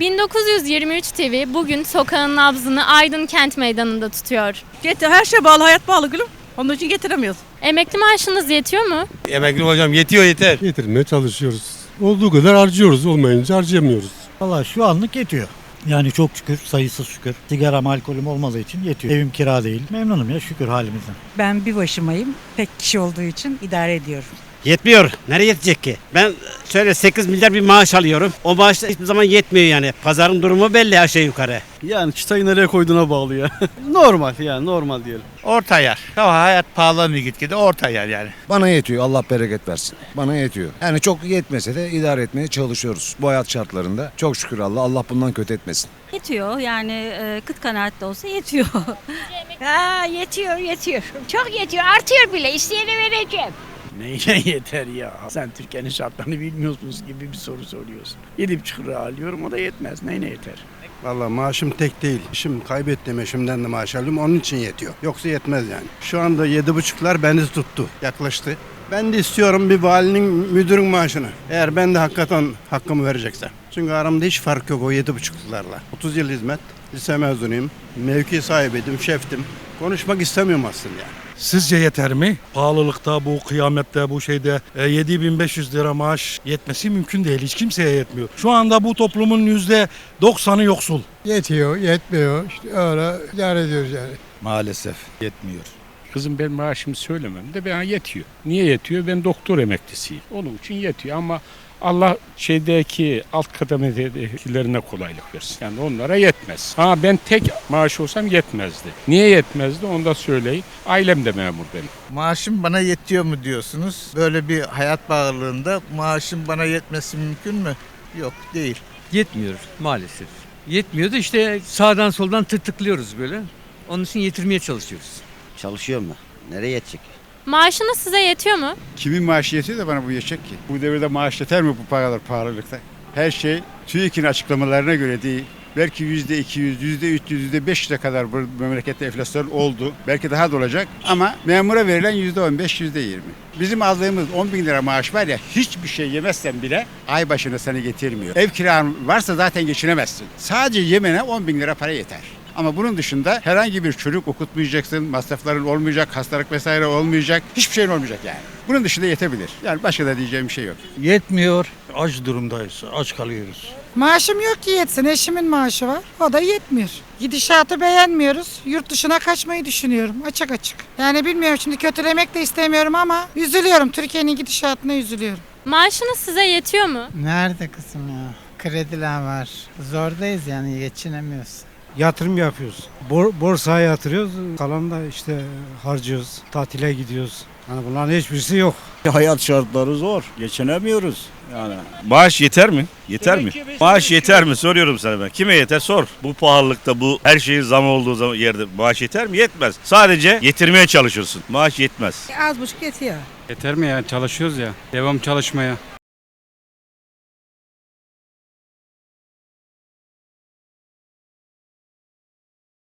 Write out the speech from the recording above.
1923 TV bugün sokağın nabzını Aydın Kent Meydanı'nda tutuyor. Getir, her şey bağlı, hayat bağlı gülüm. Onun için getiremiyoruz. Emekli maaşınız yetiyor mu? Emekli hocam yetiyor yeter. getirmeye çalışıyoruz. Olduğu kadar harcıyoruz, olmayınca harcayamıyoruz. Valla şu anlık yetiyor. Yani çok şükür, sayısız şükür. Sigaram, alkolüm olmadığı için yetiyor. Evim kira değil. Memnunum ya şükür halimizden. Ben bir başımayım. Pek kişi olduğu için idare ediyorum. Yetmiyor. Nereye yetecek ki? Ben şöyle 8 milyar bir maaş alıyorum. O maaş da hiçbir zaman yetmiyor yani. Pazarın durumu belli aşağı yukarı. Yani çıtayı nereye koyduğuna bağlı ya. normal yani normal diyelim. Orta yer. Tamam hayat pahalanıyor gitgide orta yer yani. Bana yetiyor Allah bereket versin. Bana yetiyor. Yani çok yetmese de idare etmeye çalışıyoruz. Bu hayat şartlarında. Çok şükür Allah Allah bundan kötü etmesin. Yetiyor yani e, kıt kanaatli olsa yetiyor. Ha, yetiyor yetiyor. Çok yetiyor. Artıyor bile. İsteyene vereceğim. Neyine yeter ya? Sen Türkiye'nin şartlarını bilmiyorsunuz gibi bir soru soruyorsun. 7,5 lira alıyorum o da yetmez. Neyine yeter? Valla maaşım tek değil. Şimdi kaybettim eşimden de maaş alıyorum onun için yetiyor. Yoksa yetmez yani. Şu anda yedi buçuklar beni tuttu. Yaklaştı. Ben de istiyorum bir valinin müdürün maaşını. Eğer ben de hakikaten hakkımı vereceksem. Çünkü aramda hiç fark yok o yedi buçuklarla. 30 yıl hizmet. Lise mezunuyum. Mevki sahibiydim, şeftim. Konuşmak istemiyorum aslında yani. Sizce yeter mi? Pahalılıkta, bu kıyamette, bu şeyde e, 7500 lira maaş yetmesi mümkün değil. Hiç kimseye yetmiyor. Şu anda bu toplumun %90'ı yoksul. Yetiyor, yetmiyor. İşte öyle idare ediyoruz yani. Maalesef yetmiyor. Kızım ben maaşımı söylemem de bana yetiyor. Niye yetiyor? Ben doktor emeklisiyim. Onun için yetiyor ama Allah şeydeki alt kademedekilerine kolaylık versin. Yani onlara yetmez. Ha ben tek maaş olsam yetmezdi. Niye yetmezdi onu da söyleyin. Ailem de memur benim. Maaşım bana yetiyor mu diyorsunuz? Böyle bir hayat bağlılığında maaşım bana yetmesi mümkün mü? Yok değil. Yetmiyor maalesef. Yetmiyor da işte sağdan soldan tırtıklıyoruz böyle. Onun için yetirmeye çalışıyoruz. Çalışıyor mu? Nereye yetecek? Maaşınız size yetiyor mu? Kimin maaşı yetiyor da bana bu yetecek ki? Bu devirde maaş yeter mi bu paralar pahalılıkta? Her şey TÜİK'in açıklamalarına göre değil. Belki yüzde 200, yüzde 300, yüzde 500'e kadar bu memlekette enflasyon oldu. Belki daha da olacak. Ama memura verilen yüzde 15, yüzde 20. Bizim aldığımız 10 bin lira maaş var ya hiçbir şey yemezsen bile ay başına seni getirmiyor. Ev kiran varsa zaten geçinemezsin. Sadece yemene 10 bin lira para yeter. Ama bunun dışında herhangi bir çocuk okutmayacaksın, masrafların olmayacak, hastalık vesaire olmayacak, hiçbir şeyin olmayacak yani. Bunun dışında yetebilir. Yani başka da diyeceğim bir şey yok. Yetmiyor. Aç durumdayız. Aç kalıyoruz. Maaşım yok ki yetsin. Eşimin maaşı var. O da yetmiyor. Gidişatı beğenmiyoruz. Yurt dışına kaçmayı düşünüyorum. Açık açık. Yani bilmiyorum şimdi kötülemek de istemiyorum ama üzülüyorum. Türkiye'nin gidişatına üzülüyorum. Maaşınız size yetiyor mu? Nerede kızım ya? Krediler var. Zordayız yani geçinemiyoruz. Yatırım yapıyoruz. Bor borsaya yatırıyoruz. Kalan da işte harcıyoruz. Tatile gidiyoruz. Hani bunların hiçbirisi yok. Hayat şartları zor. Geçinemiyoruz. Yani Maaş yeter mi? Yeter mi? Maaş yeter mi? Soruyorum sana ben. Kime yeter? Sor. Bu pahalılıkta bu her şeyin zam olduğu zaman yerde maaş yeter mi? Yetmez. Sadece yetirmeye çalışırsın. Maaş yetmez. Az buçuk yetiyor. yeter mi ya? Çalışıyoruz ya. Devam çalışmaya.